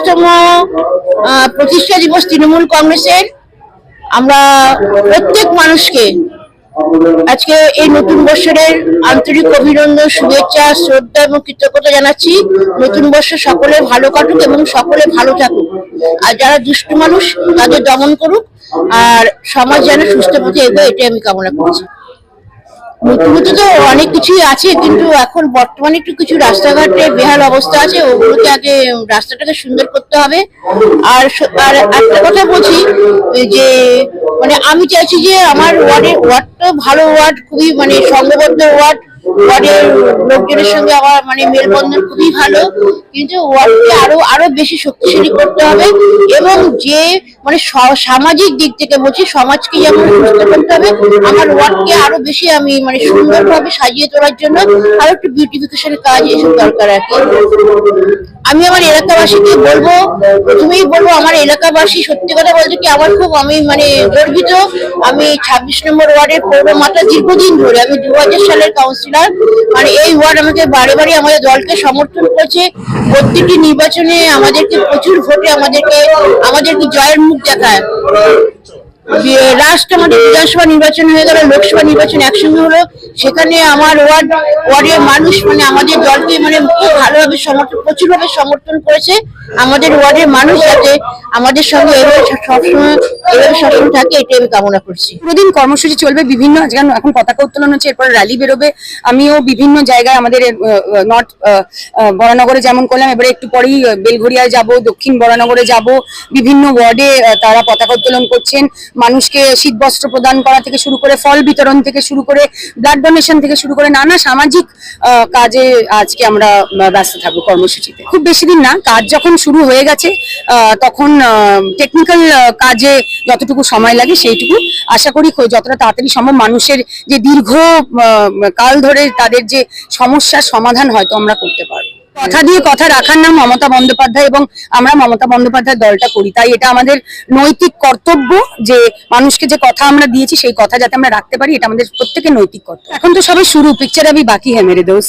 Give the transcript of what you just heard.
পঞ্চাশতম প্রতিষ্ঠা দিবস তৃণমূল কংগ্রেসের। আমরা প্রত্যেক মানুষকে আজকে এই নতুন বছরের আন্তরিক অভিনন্দন, শুভেচ্ছা, শ্রদ্ধা এবং কৃতজ্ঞতা জানাচ্ছি। নতুন বছর সকলে ভালো কাটুক এবং সকলে ভালো থাকুক। আর যারা দুষ্টু মানুষ, তাদের দমন করুক। আর সমাজ যেন সুস্থ পথে এগোয়, এটাই আমি কামনা করছি। নতুনত তো অনেক কিছুই আছে, কিন্তু এখন বর্তমানে একটু কিছু রাস্তাঘাটে বেহাল অবস্থা আছে, ওগুলোকে আগে রাস্তাটাকে সুন্দর করতে হবে। আর আর একটা কথা বলছি, যে মানে আমি চাইছি যে আমার ওয়ার্ডের ওয়ার্ডটা ভালো ওয়ার্ড, খুবই মানে সংঘবদ্ধ ওয়ার্ড, ওয়ার্ডের লোকজনের সঙ্গে আমার মানে মেলবন্ধন খুবই ভালো। কিন্তু ওয়ার্ডকে আরও আরও বেশি শক্তিশালী করতে হবে এবং যে মানে সামাজিক দিক থেকে বলছি, সমাজকে যেমন সুস্থ করতে হবে, আমার ওয়ার্ডকে আরও বেশি আমি মানে সুন্দরভাবে সাজিয়ে তোলার জন্য আরও একটু বিউটিফিকেশন কাজ এসব দরকার আর কি। আমি আমার এলাকাবাসীকে বলব, প্রথমেই বলব, আমার এলাকাবাসী সত্যি কথা বলতে কি আমার খুব আমি মানে গর্বিত। আমি ছাব্বিশ নম্বর ওয়ার্ডের পৌরমাতা দীর্ঘদিন ধরে, আমি দু হাজার সালের কাউন্সিলর মানে এই ওয়ার্ড আমাকে বারে বারে আমাদের দলকে সমর্থন করেছে। প্রত্যেকটি নির্বাচনে আমাদেরকে প্রচুর ভোটে আমাদেরকে আমাদেরকে জয়ের मुख जगह है দেখায় লাস্ট আমাদের বিধানসভা নির্বাচন হয়ে গেল, লোকসভা নির্বাচন একসঙ্গে হলো, সেখানে আমার ওয়ার্ড, ওয়ার্ডের মানুষ মানে আমাদের দলকে মানে খুব ভালোভাবে সমর্থন, প্রচুরভাবে সমর্থন করেছে। আমাদের ওয়ার্ডের মানুষ যাতে আমাদের সঙ্গে এভাবে সবসময় এভাবে সবসময় থাকে, এটাই আমি কামনা করছি। পুরোদিন কর্মসূচি চলবে, বিভিন্ন আজকে এখন পতাকা উত্তোলন হচ্ছে, এরপর র্যালি বেরোবে। আমিও বিভিন্ন জায়গায় আমাদের নর্থ বরানগরে যেমন করলাম, এবারে একটু পরেই বেলঘরিয়ায় যাব, দক্ষিণ বরানগরে যাব। বিভিন্ন ওয়ার্ডে তারা পতাকা উত্তোলন করছেন। মানুষকে শীত বস্ত্র প্রদান করা থেকে শুরু করে ফল বিতরণ থেকে শুরু করে ব্লাড ডোনেশন থেকে শুরু করে নানা সামাজিক কাজে আজকে আমরা ব্যস্ত থাকব কর্মসূচিতে। খুব বেশি দিন না, কাজ যখন শুরু হয়ে গেছে তখন টেকনিক্যাল কাজে যতটুকু সময় লাগে সেইটুকু আশা করি যতটা তাড়াতাড়ি সম্ভব মানুষের যে দীর্ঘ কাল ধরে তাদের যে সমস্যার সমাধান হয়তো আমরা করতে পারব। কথা দিয়ে কথা রাখার নাম মমতা বন্দ্যোপাধ্যায় এবং আমরা মমতা বন্দ্যোপাধ্যায় দলটা করি। তাই এটা আমাদের নৈতিক কর্তব্য যে মানুষকে যে কথা আমরা দিয়েছি, সেই কথা যাতে আমরা রাখতে পারি, এটা আমাদের প্রত্যেকের নৈতিক কর্তব্য। এখন তো সবাই শুরু পিকচার আমি বাকি হ্যাঁ মেরে দোস্ত।